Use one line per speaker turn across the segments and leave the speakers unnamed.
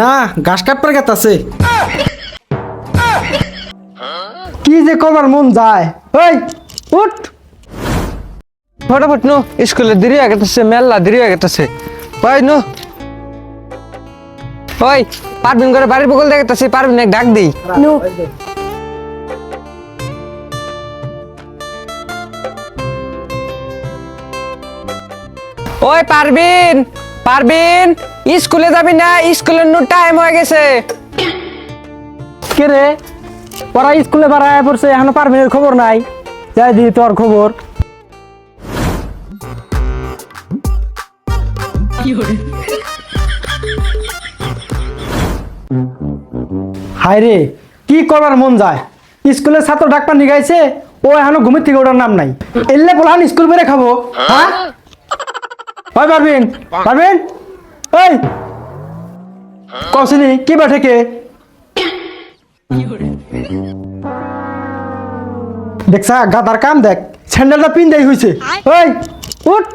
না ঘাস কাটবার গেত আছে।
কি যে করবার মন যায়। ওই উঠ।
ফটাফট নো স্কুলে দেরি হয়ে গেছে মেলা দেরি হয়ে গেছে ওই নো। ওই পারবিন করে বাড়ির বগল দেখতেছি পারবিন এক ডাক দিই।
নু।
ওই পারবিন পারবিন। স্কুলে যাবি না, স্কুলের নো টাইম হয়ে গেছে।
কে রে? ওরা স্কুলে বাড়ায় পড়ছে, এখনও পারবিনের খবর নাই। যাই দি তোর খবর। হায় রে, কি করবার মন যায়? স্কুলের ছাত্র ডাক্তার নিগাইছে, ও এখনও ঘুমের থেকে ওঠার নাম নাই। এলে বলহান স্কুল বেড়ে খাব হ্যাঁ? হয় পারবিন পারবিন? এই! কসিনি, কি বা থেকে দেখছা গাদার কাম দেখ, স্যান্ডেলটা পিন দেই হইছে। ওই উঠ!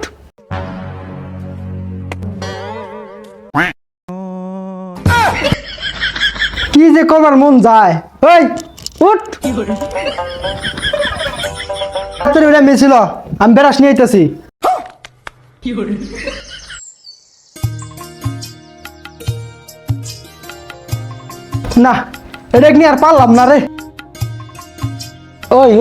কি যে করবার মন যায়। ওই উঠ! তোর মেছিল, আমি বেড়াস নিয়ে আইতাছি। না, এটা নিয়ে আর পারলাম না রে? ওই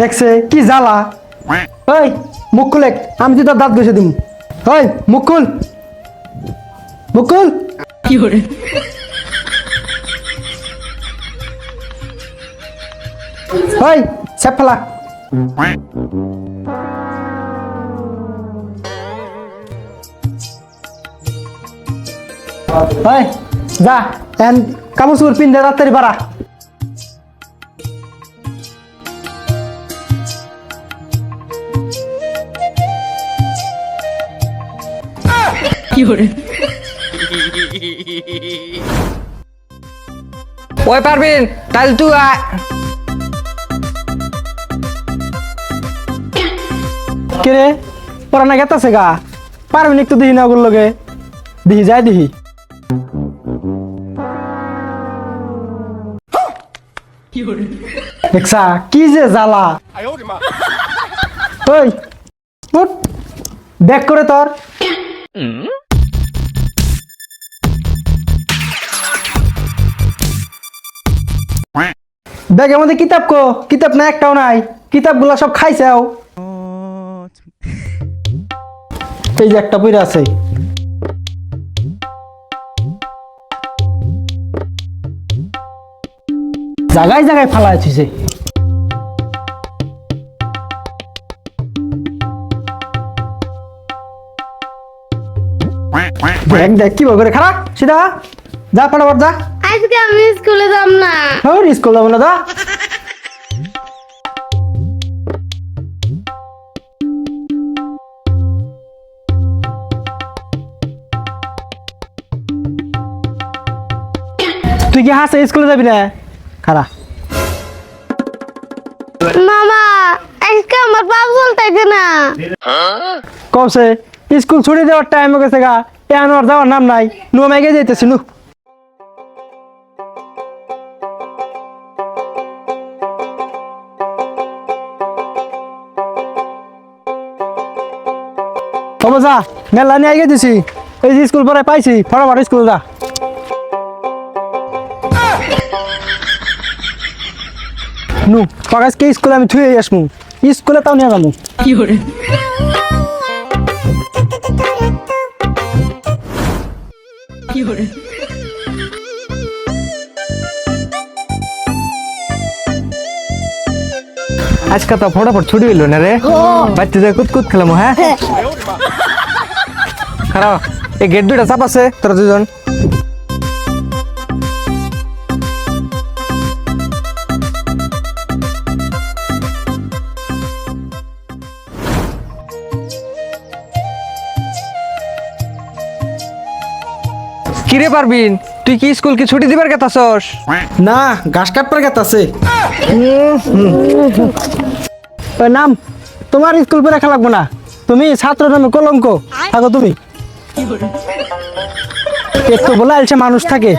দেখছে, কি জ্বালা। ওই, মুখ খুলে, আমি তো তোর দাঁত বসে দিম। ওই, মুখ খুল। মুখ খুল। ওই সেপ ফেলা। ওই, যা, এন কাপড় চোপড় পিন দে তাড়াতাড়ি পারা।
ওই পারবিন তাহলে তুই
কে রে? পড়া না গেতাছে গা পারবেন একটু দিহি না ওগুলো লগে? দিহি, যাই দিহি। দেখছা, কি যে জ্বালা। ওই ব্যাক করে তোর। ব্যাগের মধ্যে কিতাব কো? কিতাব না, একটাও নাই। কিতাবগুলো সব খাইছাও এই যে একটা বইরা আছে। জায়গায় জায়গায় ফালা আছে দেখ দেখ কি করে খারাপ সিধা যা ফটাফট যা।
আজকে আমি স্কুলে যাব না।
ওর স্কুল যাব না যা। তুই কি হাসে স্কুলে যাবি না? খারা
মামা আজকে আমার বাপ চলতেছে না।
কমছে স্কুল ছুটি দেওয়ার টাইম হয়ে গেছে গা এখন আর যাওয়ার নাম নাই নু আমি এগিয়ে যাইতেছি নু যা মেলা নিয়ে দিছি এই যে স্কুল পরে পাইছি ফটাফট স্কুল যা। নু কাগজকে স্কুলে আমি থুয়ে আসব স্কুলে তাও নিয়ে যাব
আজকে তো ফটাফট ছুটি হইল না রে? বাচ্চা যায় কুতকুত খেলাম হ্যাঁ। খারাপ। এই গেট দুইটা চাপ আছে তোরা দুজন। কিরে পারবিন তুই কি স্কুল কি ছুটি দিবার কথা সস
না ঘাস কাটবার গেতাছে
আছে। নাম তোমার স্কুল পরে রাখা লাগবো না। তুমি ছাত্র নামে কলঙ্ক। থাকো তুমি। একটু বলে আলছে মানুষ থাকে।